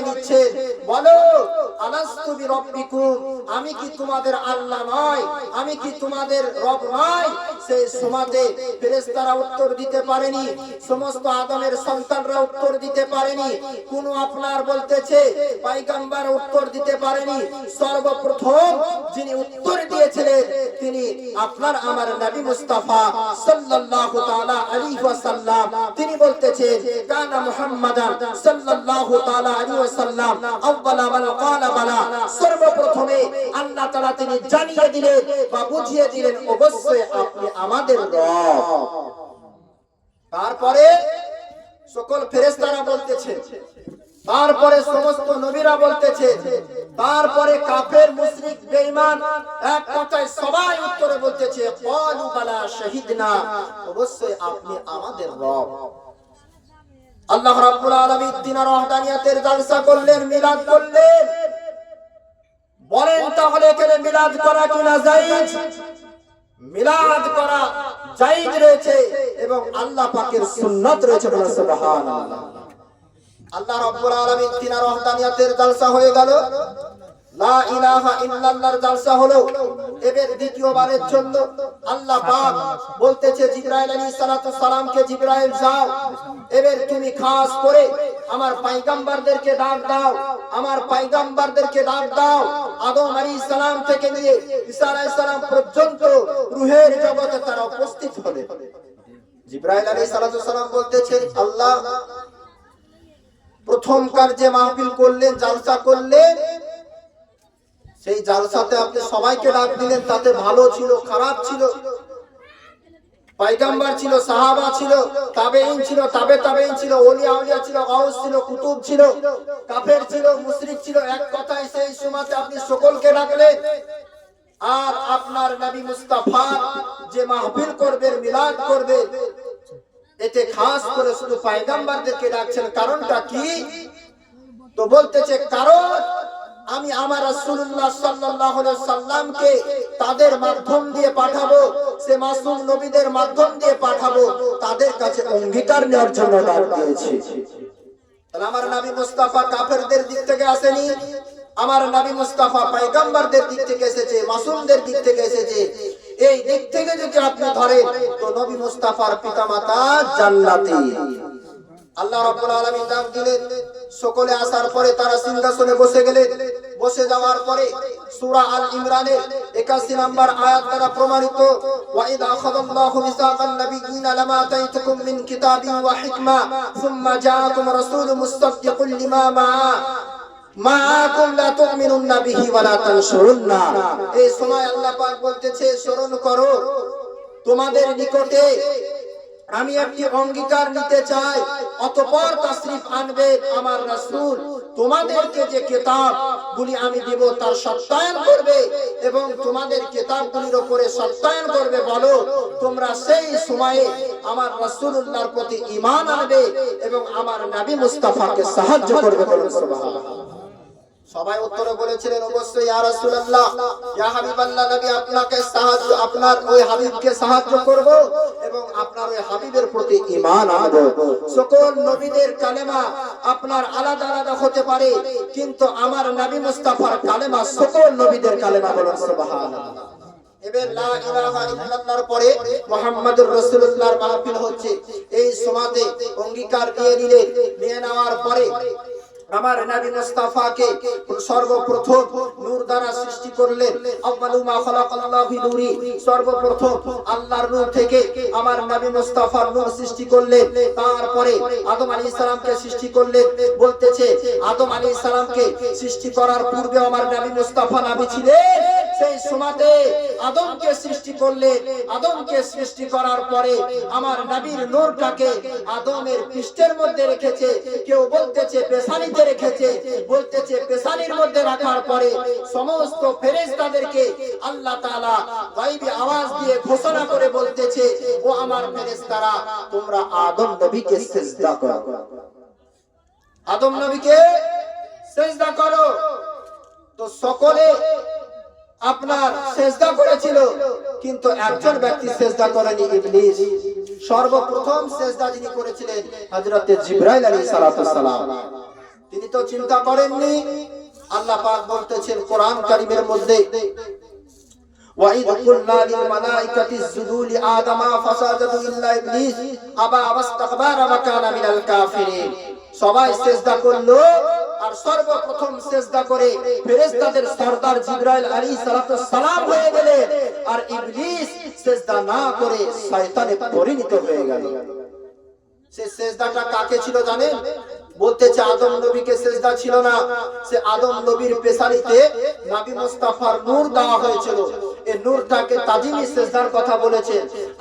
নিচ্ছে। বলো আমি কি তোমাদের আল্লাহ নয়? আমি কি তোমাদের রব নয়? সেই সমাজে ফেরেশতারা উত্তর দিতে পারেনি। সমস্ত আদমের সন্তানরা উত্তর দিতে পারেনি। কোন আপনার বলতেছে, পাইগাম্বার উত্তর দিতে পারেনি। সর্বপ্রথম যিনি উত্তর দিয়েছিলেন, তিনি আপনার আমার নবী মুস্তাফা সাল্লাল্লাহু তাআলা আলাইহি ওয়াসাল্লাম। তিনি বলতেছেন, কানা মুহাম্মাদান সাল্লাল্লাহু তাআলা আলাইহি ওয়াসাল্লাম, আউয়ালা মান ক্বালা বালা সর্বপ্রথমে আল্লাহ তাআলা তিনি জানিয়ে দিলেন বা বুঝিয়ে দিলেন, অবশ্যই আপনি আমাদের তারপরে সকল ফেরেশতারা বলতেছে, তারপরে সমস্ত নবীরা বলতেছে, তারপরে কাফের, মুশরিক, বেঈমান এক কথায় সবাই উত্তরে বলতেছে, ক্বালু বালা শাহিদনা, অবশ্যই আপনি আমাদের রব। আল্লাহ রাব্বুল আলামিন দিনার ওয়াহদানিয়াতের জালসা করলেন, মিলাদ করলেন। বলেন তাহলে এখানে মিলাদ করা কি না জায়েজ? মিলাদ করা জায়েজ রয়েছে এবং আল্লাহ পাকের সুন্নাত রয়েছে বলে সুবহানাল্লাহ। আল্লাহ রাব্বুল আলামিন তিনার রহমানিয়াতের জলসা হয়ে গেল। লা ইলাহা ইল্লাল্লাহর জালসা হলো এবার দ্বিতীয়বারের জন্য আল্লাহ পাক বলতেছে জিবরাইল আলাইহিস সালাতু সালামকে, জিবরাইল, যাও। এবার তুমি খাস করে আমার পয়গম্বরদেরকে ডাক দাও। আমার পয়গম্বরদেরকে ডাক দাও। আদম আলাইহিস সালাম থেকে নিয়ে ঈসা আলাইহিস সালাম পর্যন্ত রূহের জগতে তারা উপস্থিত হলেন জিবরাইল আলাইহিস সালাতু সালাম বলতেছেন আল্লাহ, প্রথমকার যে মাহফিল করলেন, জালসা করলেন সেই জালসাতে আপনি সবাইকে ডাক দিলেন, তাতে ভালো ছিল, খারাপ ছিল। পাইগাম্বার ছিল, সাহাবা ছিল তাবেইন ছিল, তাবে তাবেইন ছিল, ওলিয়া ওলিয়া ছিল, গাউস ছিল, কুতুব ছিল, কাফের ছিল, মুশরিক ছিল। এক কথায় সেই সময়তে আপনি সকলকে ডাকলেন, আর আপনার নবী মুস্তাফা যে মাহফিল করবে, মিলাদ করবে, এতে খাস করে শুধু পায়গাম্বারদেরকে ডাকছেন। কারণটা কি? তো বলতেছে, কারণ আমি আমার রাসূলুল্লাহ সাল্লাল্লাহু আলাইহি সাল্লামকে তাদের মাধ্যম দিয়ে পাঠাবো, সে মাসুম নবীদের মাধ্যম দিয়ে পাঠাবো, তাদের কাছে অঙ্গীকার নেওয়ার জন্য ডাক দিয়েছি। তাহলে আমার নবী মুস্তাফা কাফেরদের দিক থেকে আসেনি, আমার নবী মুস্তাফা পয়গম্বরদের দিক থেকে এসেছে, মাসুমদের দিক থেকে এসেছে। এই দিক থেকে যদি আপনি ধরেন, তো নবী মুস্তাফার পিতামাতা জান্নাতি। আল্লাহ রাব্বুল আলামিন ডাক দিলেন, সকলে আসার পরে তারা সিংহাসনে বসে গেলেন। বসে যাওয়ার পরে সূরা আল ইমরানের 81 নম্বর আয়াত দ্বারা প্রমাণিত, ওয়া মিসাকান নাবিয়্যিনা লামা মিন কিতাবিন ওয়া হিকমা, সুম্মা লিমা মাআকুম লা তু'মিনুন্না বিহি ওয়া লা তানসুরুন্না এই সময় আল্লাহ পাক বলতেছে করো, তোমাদের নিকটে আমি একটি অঙ্গীকার নিতে চাই, অতপর তাশরিফ আনবে আমার রাসূল। তোমাদেরকে যে কিতাব গুলি আমি দিব, তার সত্যায়ন করবে এবং তোমাদের কিতাবগুলির উপরে সত্যায়ন করবে, বলো, তোমরা সেই সময়ে আমার রাসূলুল্লাহর প্রতি ঈমান আনবে এবং আমার নবী মুস্তাফাকে সাহায্য করবে সবাই উত্তরে বলেছিলেন, অবশ্যই, ইয়া রাসূলুল্লাহ, ইয়া হাবিবাল্লাহ, নবী আপনাকে সাহায্য, আপনার ওই হাবিবকে সাহায্য করব এবং আপনার ওই হাবিবের প্রতি ঈমান আনব। সকল নবীদের কালেমা আপনার আলাদা আলাদা হতে পারে, কিন্তু আমার নবী মুস্তাফার কালেমা সকল নবীদের কালেমা বলুন, সুবহানাল্লাহ। এবার এই সমাজে অঙ্গীকার দিয়ে নিলেন নিয়ে নেওয়ার পরে আমার নবী মুস্তাফাকে সর্বপ্রথম নূর দ্বারা সৃষ্টি করলেন। আউয়ালু মা খালাকাল্লাহু নূরি। সর্বপ্রথম আল্লাহর নূর থেকে আমার নবী মুস্তাফার নূর সৃষ্টি করলেন। তারপরে আদম আলাইহিস সালামকে সৃষ্টি করলেন। বলতেছে, আদম আলাইহিস সালামকে সৃষ্টি করার পূর্বে আমার নবী মুস্তাফা নবী ছিলেন। সেই সময়তে আদমকে সৃষ্টি করলেন আদমকে সৃষ্টি করার পরে আমার নবীর নূরটাকে আদমের পৃষ্ঠের মধ্যে রেখেছে, কেউ বলতেছে পেশানিতে রেখেছে, বলতেছে পেশানির মধ্যে রাখার পরে সমস্ত ফেরেশতাদেরকে আল্লাহ তাআলা গায়বী আওয়াজ দিয়ে ঘোষণা করে বলতেছে, ও আমার ফেরেশতারা, তোমরা আদম নবীকে সিজদা করো। আদম নবীকে সিজদা করো। তো সকলে আপনার সেজদা করেছিল কিন্তু একজন ব্যক্তি সেজদা করেনি ইবলিস সর্বপ্রথম সেজদা যিনি করেছিলেন হযরতে জিবরাইল আলাইহিস সালাতু সালাম তিনি তো চিন্তা করেননি আল্লাহ পাক বলতেছেন কোরআন কারিমের মধ্যে وَإِذْ قُلْنَا لِلْمَلَائِكَةِ اسْجُدُوا لِآدَمَ فَسَجَدُوا إِلَّا إِبْلِيسَ أَبَى وَاسْتَكْبَرَ وَكَانَ مِنَ الْكَافِرِينَ সবাই সেজদা করলো আর সর্বপ্রথম সেজদা করে ফেরেশতাদের জিবরাইল সালাম হয়ে গেলেন আর ইবলিস সেজদা না করে শয়তানে পরিণত হয়ে গেল। সে সেজদাটা কাকে ছিল জানেন? বলতেছে আদম নবীকে সেজদা ছিল না। সে আদম নবীর পেশারিতে মুস্তাফার নূর দেওয়া হয়েছিল। এই নূরটাকে তাজিমি সেজদার কথা বলেছেন।